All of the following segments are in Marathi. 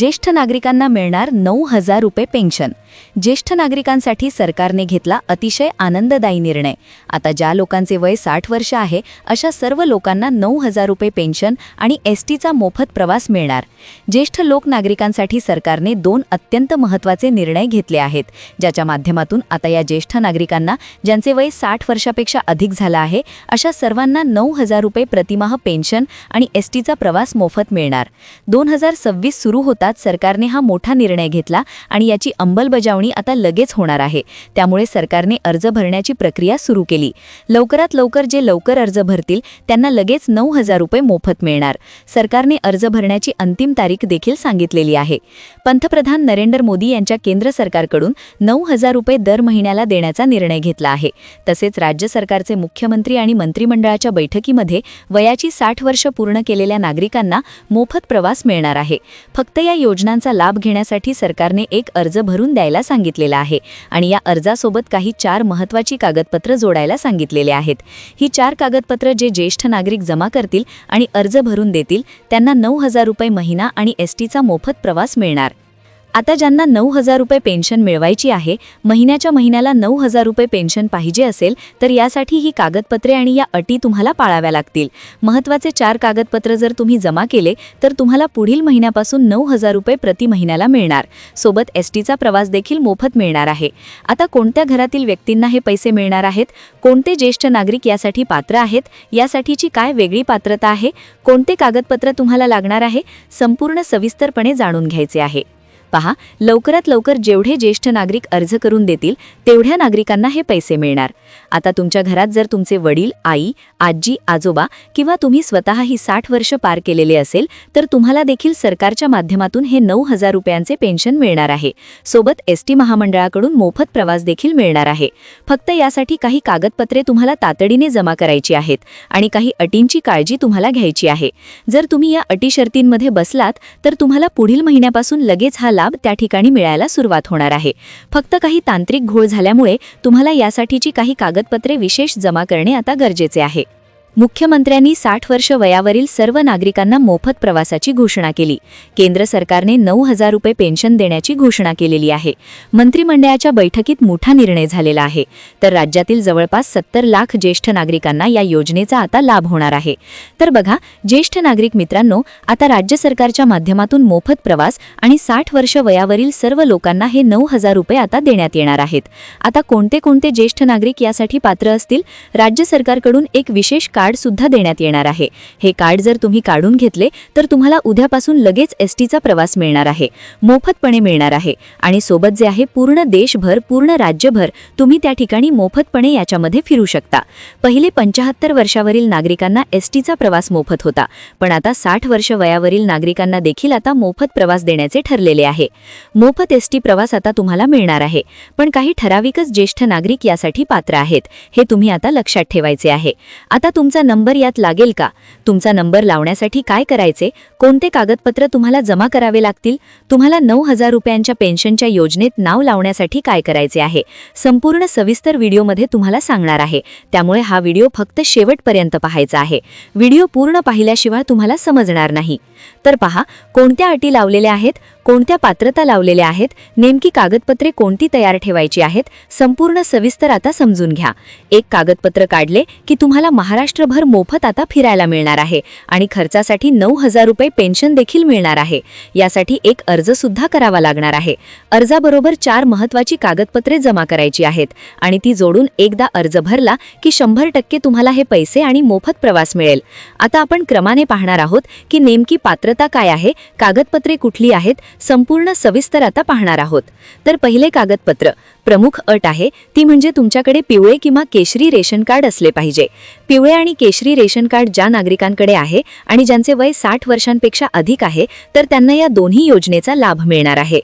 ज्येष्ठ नागरिकांना मिळणार नऊ हजार रुपये पेन्शन. ज्येष्ठ नागरिकांसाठी सरकारने घेतला अतिशय आनंददायी निर्णय. आता ज्या लोकांचे वय साठ वर्ष आहे अशा सर्व लोकांना नऊ हजार रुपये पेन्शन आणि एस टीचा मोफत प्रवास मिळणार. ज्येष्ठ लोक नागरिकांसाठी सरकारने दोन अत्यंत महत्त्वाचे निर्णय घेतले आहेत. ज्याच्या माध्यमातून आता या ज्येष्ठ नागरिकांना ज्यांचे वय साठ वर्षापेक्षा अधिक झालं आहे अशा सर्वांना नऊ हजार रुपये प्रतिमाह पेन्शन आणि एस टीचा प्रवास मोफत मिळणार. दोन हजार सव्वीस सुरू होताच सरकारने हा मोठा निर्णय घेतला आणि याची अंमलबजावणी आता लगेच होणार आहे. त्यामुळे सरकारने अर्ज भरण्याची प्रक्रिया सुरू केली. लवकरात लवकर जे लवकर अर्ज भरतील त्यांना लगेच नऊ हजार रुपये मोफत मिळणार. सरकारने अर्ज भरण्याची अंतिम तारीख देखील सांगितलेली आहे. पंतप्रधान नरेंद्र मोदी यांच्या केंद्र सरकारकडून नऊ हजार रुपये दर महिन्याला देण्याचा निर्णय घेतला आहे. तसेच राज्य सरकारचे मुख्यमंत्री आणि मंत्रिमंडळाच्या बैठकीमध्ये वयाची साठ वर्ष पूर्ण केलेल्या नागरिकांना मोफत प्रवास मिळणार आहे. फक्त या योजनांचा लाभ घेण्यासाठी सरकारने एक अर्ज भरून द्यायला सांगितलेला आहे. आणि या अर्जासोबत काही चार महत्त्वाची कागदपत्र जोडायला सांगितलेले आहेत. ही चार कागदपत्र जे ज्येष्ठ नागरिक जमा करतील आणि अर्ज भरून देतील त्यांना नऊ हजार रुपये महिना आणि एस टीचा मोफत प्रवास मिळणार. आता ज्यांना नऊ हजार रुपये पेन्शन मिळवायची आहे महिन्याच्या महिन्याला नऊ हजार रुपये पेन्शन पाहिजे असेल तर यासाठी ही कागदपत्रे आणि या अटी तुम्हाला पाळाव्या लागतील. महत्त्वाचे चार कागदपत्र जर तुम्ही जमा केले तर तुम्हाला पुढील महिन्यापासून नऊ हजार रुपये प्रति महिन्याला मिळणार. सोबत एस टीचा प्रवास देखील मोफत मिळणार आहे. आता कोणत्या घरातील व्यक्तींना हे पैसे मिळणार आहेत? कोणते ज्येष्ठ नागरिक यासाठी पात्र आहेत? यासाठीची काय वेगळी पात्रता आहे? कोणते कागदपत्र तुम्हाला लागणार आहे? संपूर्ण सविस्तरपणे जाणून घ्यायचे आहे. पहा लवकरात लवकर जेवढे ज्येष्ठ नागरिक अर्ज करून देतील तेवढ्या नागरिकांना हे पैसे मिळणार. आता तुमच्या घरात जर तुमचे वडील आई आजी आजोबा किंवा तुम्ही स्वतःही साठ वर्ष पार केलेले असेल तर तुम्हाला देखील सरकारच्या माध्यमातून हे नऊ हजार रुपयांचे पेन्शन मिळणार आहे. सोबत एस टी महामंडळाकडून मोफत प्रवास देखील मिळणार आहे. फक्त यासाठी काही कागदपत्रे तुम्हाला तातडीने जमा करायची आहेत आणि काही अटींची काळजी तुम्हाला घ्यायची आहे. जर तुम्ही या अटी शर्तींमध्ये बसलात तर तुम्हाला पुढील महिन्यापासून लगेच हा लाभ त्या ठिकाणी मिळायला सुरुवात होणार आहे. फक्त काही तांत्रिक घोळ झाल्यामुळे तुम्हाला यासाठीची काही कागदपत्रे विशेष जमा करणे आता गरजेचे आहे. मुख्यमंत्र्यांनी साठ वर्ष वयावरील सर्व नागरिकांना मोफत प्रवासाची घोषणा केली. केंद्र सरकारने नऊ हजार रुपये पेन्शन देण्याची घोषणा केलेली आहे. मंत्रिमंडळाच्या बैठकीत मोठा निर्णय झालेला आहे. तर राज्यातील जवळपास सत्तर लाख ज्येष्ठ नागरिकांना या योजनेचा आता लाभ होणार आहे. तर बघा ज्येष्ठ नागरिक मित्रांनो आता राज्य सरकारच्या माध्यमातून मोफत प्रवास आणि साठ वर्ष वयावरील सर्व लोकांना हे नऊ हजार रुपये आता देण्यात येणार आहेत. आता कोणते कोणते ज्येष्ठ नागरिक यासाठी पात्र असतील? राज्य सरकारकडून एक विशेष कार्ड सुद्धा देण्यात येणार आहे. हे कार्ड जर तुम्ही काढून घेतले तर तुम्हाला उद्यापासून लगेच एस टीचा प्रवास मिळणार आहे. मोफतपणे मिळणार आहे. आणि सोबत जे आहे पूर्ण देशभर पूर्ण राज्यभर तुम्ही त्या ठिकाणी मोफतपणे याच्यामध्ये फिरू शकता. पहिले पंचाहत्तर वर्षावरील नागरिकांना एस टीचा प्रवास मोफत होता. पण आता साठ वर्ष वयावरील नागरिकांना देखील आता मोफत प्रवास देण्याचे ठरलेले आहे. मोफत एस टी प्रवास आता तुम्हाला मिळणार आहे. पण काही ठराविकच ज्येष्ठ नागरिक यासाठी पात्र आहेत. हे तुम्ही आता लक्षात ठेवायचे आहे. आता तुम तुमचा नंबर यात लागेल का? तुमचा नंबर लावण्यासाठी काय करायचे? कोणते कागदपत्र तुम्हाला जमा करावे लागतील? तुम्हाला नऊ हजार रुपयांच्या पेन्शनच्या योजनेत नाव लावण्यासाठी काय करायचे आहे? संपूर्ण सविस्तर व्हिडिओमध्ये तुम्हाला सांगणार आहे. त्यामुळे हा व्हिडिओ फक्त शेवटपर्यंत पाहायचा आहे. व्हिडिओ पूर्ण पाहिल्याशिवाय तुम्हाला समजणार नाही. तर पहा कोणत्या अटी लावलेल्या आहेत? कोणत्या पात्रता लावलेल्या आहेत नेमकी कागदपत्रे कोणती तयार ठेवायची आहेत संपूर्ण सविस्तर आता समजून घ्या. एक कागदपत्र काढले की तुम्हाला महाराष्ट्रभर मोफत आता फिरायला मिळणार आहे आणि खर्चासाठी नऊ हजार रुपये पेन्शन देखील मिळणार आहे. यासाठी एक अर्ज सुद्धा करावा लागणार आहे. अर्जाबरोबर चार महत्वाची कागदपत्रे जमा करायची आहेत आणि ती जोडून एकदा अर्ज भरला की शंभर टक्के तुम्हाला हे पैसे आणि मोफत प्रवास मिळेल. आता आपण क्रमाने पाहणार आहोत की नेमकी पात्रता काय आहे कागदपत्रे कुठली आहेत संपूर्ण सविस्तर आता पाहणार आहोत. तर पहिले कागदपत्र. प्रमुख अट आहे ती म्हणजे तुमच्याकडे पिवळे किंवा केशरी रेशन कार्ड असले पाहिजे. पिवळे आणि केशरी रेशन कार्ड ज्या नागरिकांकडे आहे आणि ज्यांचे वय साठ वर्षांपेक्षा अधिक आहे तर त्यांना या दोन्ही योजनेचा लाभ मिळणार आहे.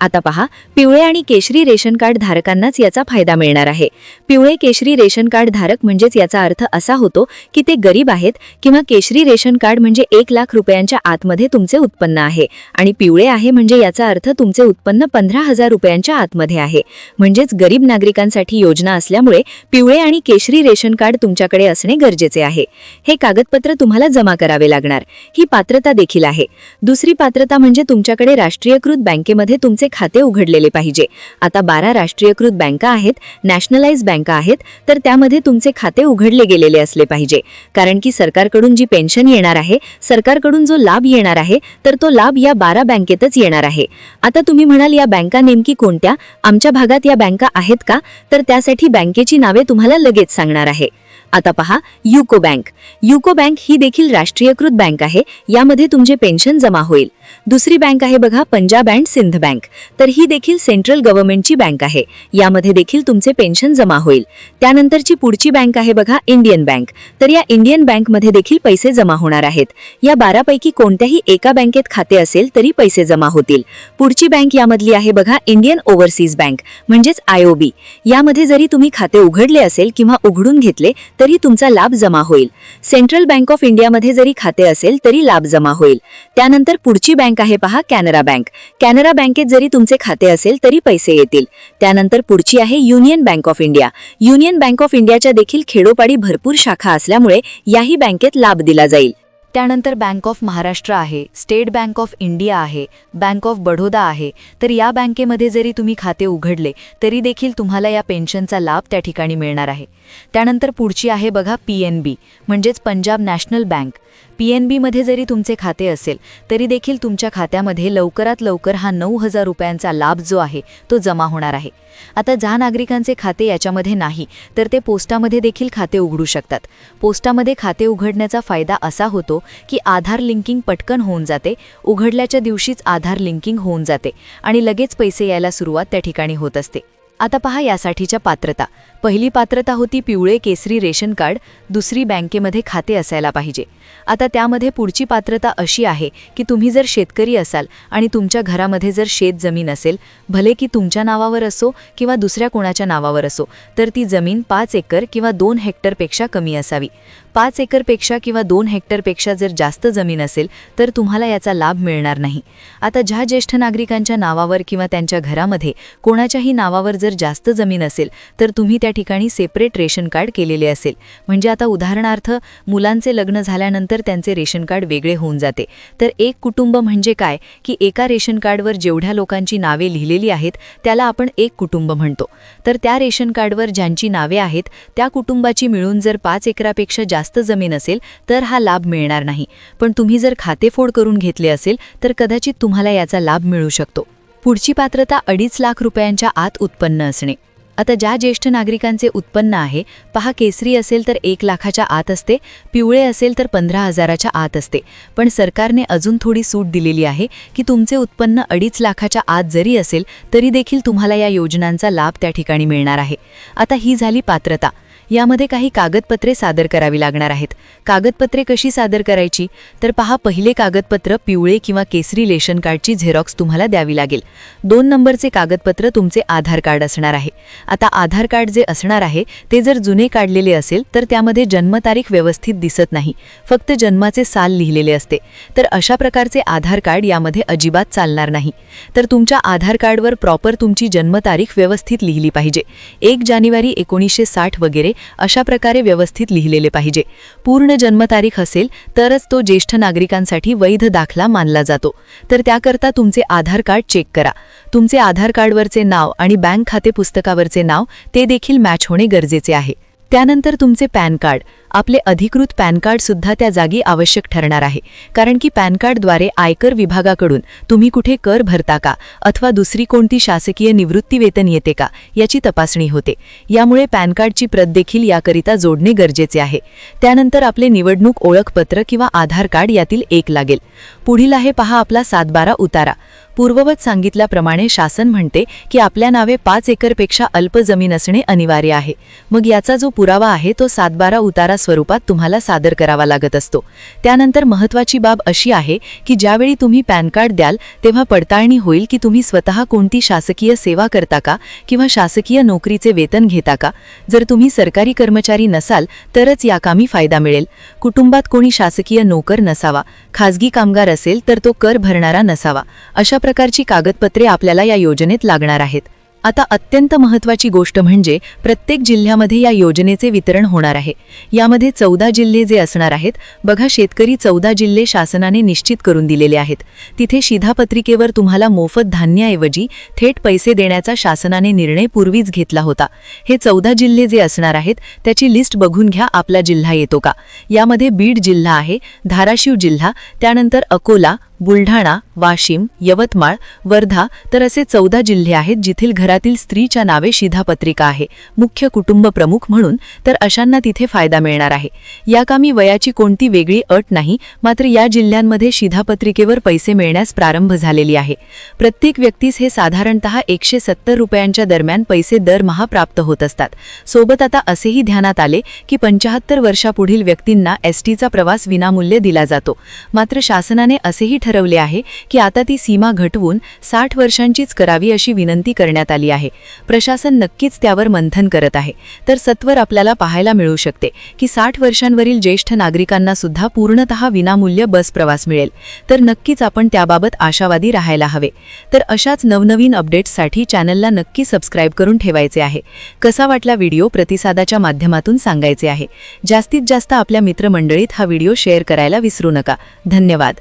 आता पहा पिवळे आणि केशरी रेशन कार्ड धारकांनाच याचा फायदा मिळणार आहे. पिवळे केशरी रेशन कार्ड धारक म्हणजेच याचा अर्थ असा होतो की ते गरीब आहेत किंवा केशरी रेशन कार्ड म्हणजे एक लाख रुपयांच्या आतमध्ये तुमचे उत्पन्न आहे आणि पिवळे आहे म्हणजे याचा अर्थ तुमचे उत्पन्न पंधरा हजार रुपयांच्या आतमध्ये आहे. म्हणजेच गरीब नागरिकांसाठी योजना असल्यामुळे पिवळे आणि केशरी रेशन कार्ड तुमच्याकडे असणे गरजेचे आहे. हे कागदपत्र तुम्हाला जमा करावे लागणार. ही पात्रता देखील आहे. दुसरी पात्रता म्हणजे तुमच्याकडे राष्ट्रीयकृत बँकेमध्ये तुमचे खाते उघडलेले पाहिजे. आता बारा राष्ट्रीयकृत बँका आहेत नॅशनलाइज बँका आहेत तर त्यामध्ये तुमचे खाते उघडले गेलेले असले पाहिजे. कारण की सरकारकडून जी पेन्शन येणार आहे सरकारकडून जो लाभ येणार आहे तर तो लाभ या बारा बँकेतच येणार आहे. आता तुम्ही म्हणाल या बँका नेमकी कोणत्या? आमच्या भागात या बँका आहेत का? तर त्यासाठी बँकेची नावे तुम्हाला लगेच सांगणार आहे. आता पहा युको बँक. युको बँक ही देखील राष्ट्रीयकृत बँक आहे यामध्ये तुमचे पेन्शन जमा होईल. दुसरी बँक आहे बघा पंजाब अँड सिंध बँक. तर ही देखील सेंट्रल गव्हर्नमेंटची बँक आहे यामध्ये देखील तुमचे पेन्शन जमा होईल. त्यानंतरची पुढची बँक आहे बघा इंडियन बँक. तर या इंडियन बँकमध्ये देखील पैसे जमा होणार आहेत. या बारापैकी कोणत्याही एका बँकेत खाते असेल तरी पैसे जमा होतील. पुढची बँक यामधली आहे बघा इंडियन ओव्हरसीज बँक म्हणजेच आयओबी यामध्ये जरी तुम्ही खाते उघडले असेल किंवा उघडून घेतले तरी तुमचा लाभ जमा होईल. सेंट्रल बँक ऑफ इंडियामध्ये जरी खाते असेल तरी लाभ जमा होईल. त्यानंतर पुढची बँक आहे पहा कॅनरा बँक. कॅनरा बँकेत जरी तुमचे खाते असेल तरी पैसे येतील. त्यानंतर पुढची आहे Union Bank of India. Union Bank of इंडियाच्या देखील खेडोपाडी भरपूर शाखा असल्यामुळे याही बँकेत लाभ दिला जाईल. त्यानंतर बँक ऑफ महाराष्ट्र आहे स्टेट बँक ऑफ इंडिया आहे बँक ऑफ बडोदा आहे. तर या बँकेमध्ये जरी तुम्ही खाते उघडले तरी देखील तुम्हाला या पेन्शनचा लाभ त्या ठिकाणी मिळणार आहे. त्यानंतर पुढची आहे बघा पी एन बी म्हणजेच Punjab National Bank. P N बीमध्ये जरी तुमचे खाते असेल तरी देखील तुमच्या खात्यामध्ये लवकरात लवकर हा नऊ हजार रुपयांचा लाभ जो आहे तो जमा होणार आहे. आता ज्या नागरिकांचे खाते याच्यामध्ये नाही तर ते पोस्टामध्ये देखील खाते उघडू शकतात. पोस्टामध्ये खाते उघडण्याचा फायदा असा होतो की आधार लिंकिंग पटकन होऊन जाते उघडल्याच्या दिवशीच आधार लिंकिंग होऊन जाते आणि लगेच पैसे यायला सुरुवात त्या ठिकाणी होत असते. आता पहा यासाठीच्या पात्रता. पहिली पात्रता होती पिवळे केसरी रेशन कार्ड दुसरी बँकेमध्ये खाते असायला पाहिजे. आता त्यामध्ये पुढची पात्रता अशी आहे की तुम्ही जर शेतकरी असाल आणि तुमच्या घरामध्ये जर शेत जमीन असेल भले की तुमच्या नावावर असो किंवा दुसऱ्या कोणाच्या नावावर असो तर ती जमीन पाच एकर किंवा दोन हेक्टरपेक्षा कमी असावी. पाच एकरपेक्षा किंवा दोन हेक्टरपेक्षा जर जास्त जमीन असेल तर तुम्हाला याचा लाभ मिळणार नाही. आता ज्या ज्येष्ठ नागरिकांच्या नावावर किंवा त्यांच्या घरामध्ये कोणाच्याही नावावर जर जास्त जमीन असेल तर तुम्ही त्या ठिकाणी सेपरेट रेशन कार्ड केलेले असेल. म्हणजे आता उदाहरणार्थ मुलांचे लग्न झाल्यानंतर त्यांचे रेशन कार्ड वेगळे होऊन जाते. तर एक कुटुंब म्हणजे काय? की एका रेशन कार्डवर जेवढ्या लोकांची नावे लिहिलेली आहेत त्याला आपण एक कुटुंब म्हणतो. तर त्या रेशन कार्डवर ज्यांची नावे आहेत त्या कुटुंबाची मिळून जर पाच एकरापेक्षा जास्त जास्त जमीन असेल तर हा लाभ मिळणार नाही. पण तुम्ही जर खातेफोड करून घेतले असेल तर कदाचित तुम्हाला याचा लाभ मिळू शकतो. पुढची पात्रता अडीच लाख रुपयांच्या आत उत्पन्न असणे. आता ज्या ज्येष्ठ नागरिकांचे उत्पन्न आहे पहा केसरी असेल तर एक लाखाच्या आत असते पिवळे असेल तर पंधरा हजाराच्या आत असते. पण सरकारने अजून थोडी सूट दिलेली आहे की तुमचे उत्पन्न अडीच लाखाच्या आत जरी असेल तरी देखील तुम्हाला या योजनांचा लाभ त्या ठिकाणी मिळणार आहे. आता ही झाली पात्रता. यामध्ये काही कागदपत्रे सादर करावी लागणार आहेत. कागदपत्रे कशी सादर करायची? तर पहा पहिले कागदपत्र पिवळे किंवा केसरी रेशन कार्डची झेरॉक्स तुम्हाला द्यावी लागेल. दोन नंबरचे कागदपत्र तुमचे आधार कार्ड असणार आहे. आता आधार कार्ड जे असणार आहे ते जर जुने काढलेले असेल तर त्यामध्ये जन्मतारीख व्यवस्थित दिसत नाही. फक्त जन्माचे साल लिहिलेले असते. तर अशा प्रकारचे आधार कार्ड यामध्ये अजिबात चालणार नाही. तर तुमच्या आधार कार्डवर प्रॉपर तुमची जन्मतारीख व्यवस्थित लिहिली पाहिजे. एक जानेवारी एकोणीसशे साठ वगैरे अशा प्रकारे व्यवस्थित लिहिलेले पाहिजे. पूर्ण जन्मतारीख असेल तरच तो ज्येष्ठ नागरिकांसाठी वैध दाखला मानला जातो. तर त्याकरता तुमचे आधार कार्ड चेक करा. तुमचे आधार कार्डवरचे नाव आणि बँक खाते पुस्तकावरचे नाव ते देखील मॅच होणे गरजेचे आहे. त्यानंतर तुमचे पॅन कार्ड. आपले अधिकृत पॅन कार्ड सुद्धा त्या जागी आवश्यक ठरणार आहे. कारण की पॅन कार्डद्वारे आयकर विभागाकडून तुम्ही कुठे कर भरता का? अथवा दुसरी कोणती शासकीय निवृत्तीवेतन येते का? याची तपासणी होते. यामुळे पॅन कार्डची प्रत देखील याकरिता जोडणे गरजेचे आहे. त्यानंतर आपले निवडणूक ओळखपत्र किंवा आधार कार्ड यातील एक लागेल. पुढील आहे पहा आपला सातबारा उतारा. पूर्ववत सांगितल्याप्रमाणे शासन म्हणते की आपल्या नावे पाच एकरपेक्षा अल्प जमीन असणे अनिवार्य आहे. मग याचा जो पुरावा आहे तो सातबारा उतारा स्वरूपात तुम्हाला सादर करावा लागत असतो. त्यानंतर महत्त्वाची बाब अशी आहे की ज्यावेळी तुम्ही पॅन कार्ड द्याल तेव्हा पडताळणी होईल की तुम्ही स्वतः कोणती शासकीय सेवा करता का किंवा शासकीय नोकरीचे वेतन घेता का? जर तुम्ही सरकारी कर्मचारी नसाल तरच या कामी फायदा मिळेल. कुटुंबात कोणी शासकीय नोकर नसावा खाजगी कामगार असेल तर तो कर भरणारा नसावा अशा प्रकारची कागदपत्रे आपल्याला या योजनेत लागणार आहेत. आता अत्यंत महत्त्वाची गोष्ट म्हणजे प्रत्येक जिल्ह्यामध्ये या योजनेचे वितरण होणार आहे. यामध्ये चौदा जिल्हे जे असणार आहेत बघा शेतकरी चौदा जिल्हे शासनाने निश्चित करून दिलेले आहेत. तिथे शिधापत्रिकेवर तुम्हाला मोफत धान्याऐवजी थेट पैसे देण्याचा शासनाने निर्णय पूर्वीच घेतला होता. हे चौदा जिल्हे जे असणार आहेत त्याची लिस्ट बघून घ्या आपला जिल्हा येतो का. यामध्ये बीड जिल्हा आहे धाराशिव जिल्हा त्यानंतर अकोला बुलढाणा वाशिम यवतमाळ वर्धा तर असे चौदा जिल्हे आहेत जिथील घरातील स्त्रीच्या नावे शिधापत्रिका आहे. मुख्य कुटुंब प्रमुख म्हणून तर अशांना तिथे फायदा मिळणार आहे. या कामी वयाची कोणती वेगळी अट नाही मात्र या जिल्ह्यांमध्ये शिधापत्रिकेवर पैसे मिळण्यास प्रारंभ झालेली आहे. प्रत्येक व्यक्तीस हे साधारणतः एकशे सत्तर रुपयांच्या दरम्यान पैसे दरमहा प्राप्त होत असतात. सोबत आता असेही ध्यानात आले की पंचाहत्तर वर्षापुढील व्यक्तींना एसटीचा प्रवास विनामूल्य दिला जातो. मात्र शासनाने असेही ठरवले आहे की आता ती सीमा घटवून साठ वर्षांचीच करावी अशी विनंती करण्यात आली आहे. प्रशासन नक्कीच त्यावर मंथन करत आहे. तर सत्वर आपल्याला पाहायला मिळू शकते की साठ वर्षांवरील ज्येष्ठ नागरिकांना सुद्धा पूर्णतः विनामूल्य बस प्रवास मिळेल. तर नक्कीच आपण त्याबाबत आशावादी राहायला हवे. तर अशाच नवनवीन अपडेट्ससाठी चॅनलला नक्की सबस्क्राईब करून ठेवायचे आहे. कसा वाटला व्हिडिओ प्रतिसादाच्या माध्यमातून सांगायचे आहे. जास्तीत जास्त आपल्या मित्रमंडळीत हा व्हिडिओ शेअर करायला विसरू नका. धन्यवाद.